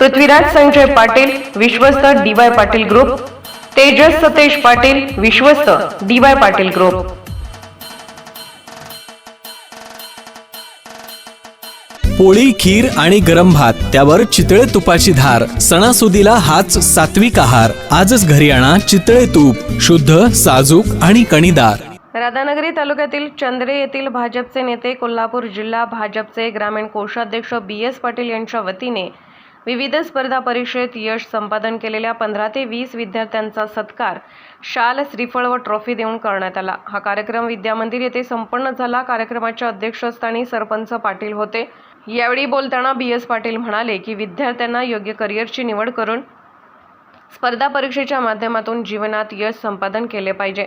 Prithviraj Sanjay Patil विश्वस्त D Y Patil group Tejas Satej Patil विश्वस्त D Y Patil group. पोळी खीर आणि गरम भात त्यावर चितळे तुपाची धार सणासुदीला हाच सात्विक आहार. आजच घरी आणा चितळे तूप शुद्ध साजूक आणि कणीदार. राधानगरी तालुक्यातील चंद्रे येथील भाजपचे नेते कोल्हापूर जिल्हा भाजपचे ग्रामीण कोषाध्यक्ष बी एस पाटील यांच्या वतीने विविध स्पर्धा परीक्षेत यश संपादन केलेल्या पंधरा ते वीस विद्यार्थ्यांचा सत्कार शाल श्रीफळ व ट्रॉफी देऊन करण्यात आला. हा कार्यक्रम विद्यामंदिर येथे संपन्न झाला. कार्यक्रमाच्या अध्यक्षस्थानी सरपंच पाटील होते. यावेळी बोलताना बी एस पाटील म्हणाले की विद्यार्थ्यांना योग्य करिअरची निवड करून स्पर्धा परीक्षेच्या माध्यमातून जीवनात यश संपादन केले पाहिजे.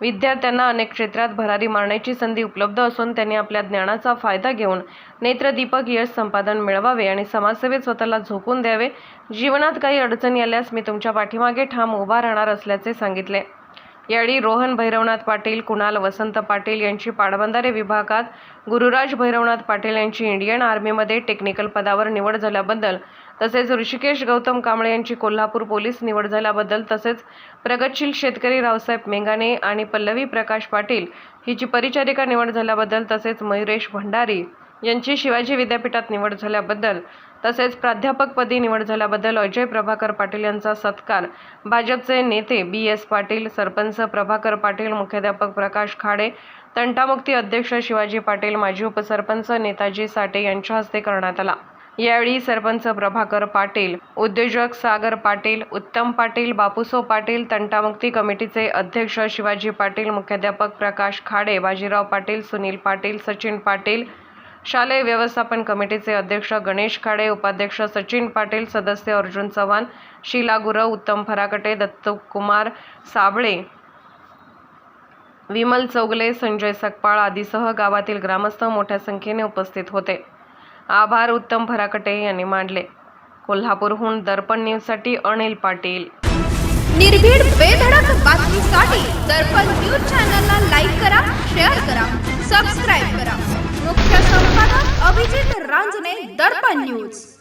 विद्यार्थ्यांना अनेक क्षेत्रात भरारी मारण्याची संधी उपलब्ध असून त्यांनी आपल्या ज्ञानाचा फायदा घेऊन नेत्रदीपक यश संपादन मिळवावे आणि समाजसेवेत स्वतःला झोकून द्यावे. जीवनात काही अडचणी आल्यास मी तुमच्या पाठीमागे ठाम उभा राहणार असल्याचे सांगितले. यावेळी रोहन भैरवनाथ पाटील कुणाल वसंत पाटील यांची पाटबंधारे विभागात गुरुराज भैरवनाथ पाटील यांची इंडियन आर्मीमध्ये टेक्निकल पदावर निवड झाल्याबद्दल तसेच ऋषिकेश गौतम कांबळे यांची कोल्हापूर पोलीस निवड झाल्याबद्दल तसेच प्रगतशील शेतकरी रावसाहेब मेंगाने आणि पल्लवी प्रकाश पाटील हिची परिचारिका निवड झाल्याबद्दल तसेच मयुरेश भंडारी यांची शिवाजी विद्यापीठात निवड झाल्याबद्दल तसेच प्राध्यापकपदी निवड झाल्याबद्दल अजय प्रभाकर पाटील यांचा सत्कार. भाजपचे नेते बी एस पाटील सरपंच प्रभाकर पाटील मुख्याध्यापक प्रकाश खाडे तंटामुक्ती अध्यक्ष शिवाजी पाटील माजी उपसरपंच नेताजी साठे यांच्या हस्ते करण्यात आला. यावेळी सरपंच प्रभाकर पाटील उद्योजक सागर पाटील उत्तम पाटील बापूसो पाटील तंटामुक्ती कमिटीचे अध्यक्ष शिवाजी पाटील मुख्याध्यापक प्रकाश खाडे बाजीराव पाटील सुनील पाटील सचिन पाटील शालेय व्यवस्थापन कमिटीचे अध्यक्ष गणेश खाडे उपाध्यक्ष सचिन पाटील सदस्य अर्जुन चव्हाण शीला गुरव उत्तम फराकटे दत्तकुमार साबळे विमल चौगले संजय सकपाळ आदीसह गावातील ग्रामस्थ मोठ्या संख्येने उपस्थित होते. आभार उत्तम फराकटे यांनी मांडले. कोल्हापूरहून दर्पण न्यूजसाठी अनिल पाटील. निर्भीड बेधडक बातमीसाठी दर्पण न्यूज चॅनलला लाईक करा शेअर करा सबस्क्राईब करा मुख्य संपादक अभिजित रांजणे दर्पण न्यूज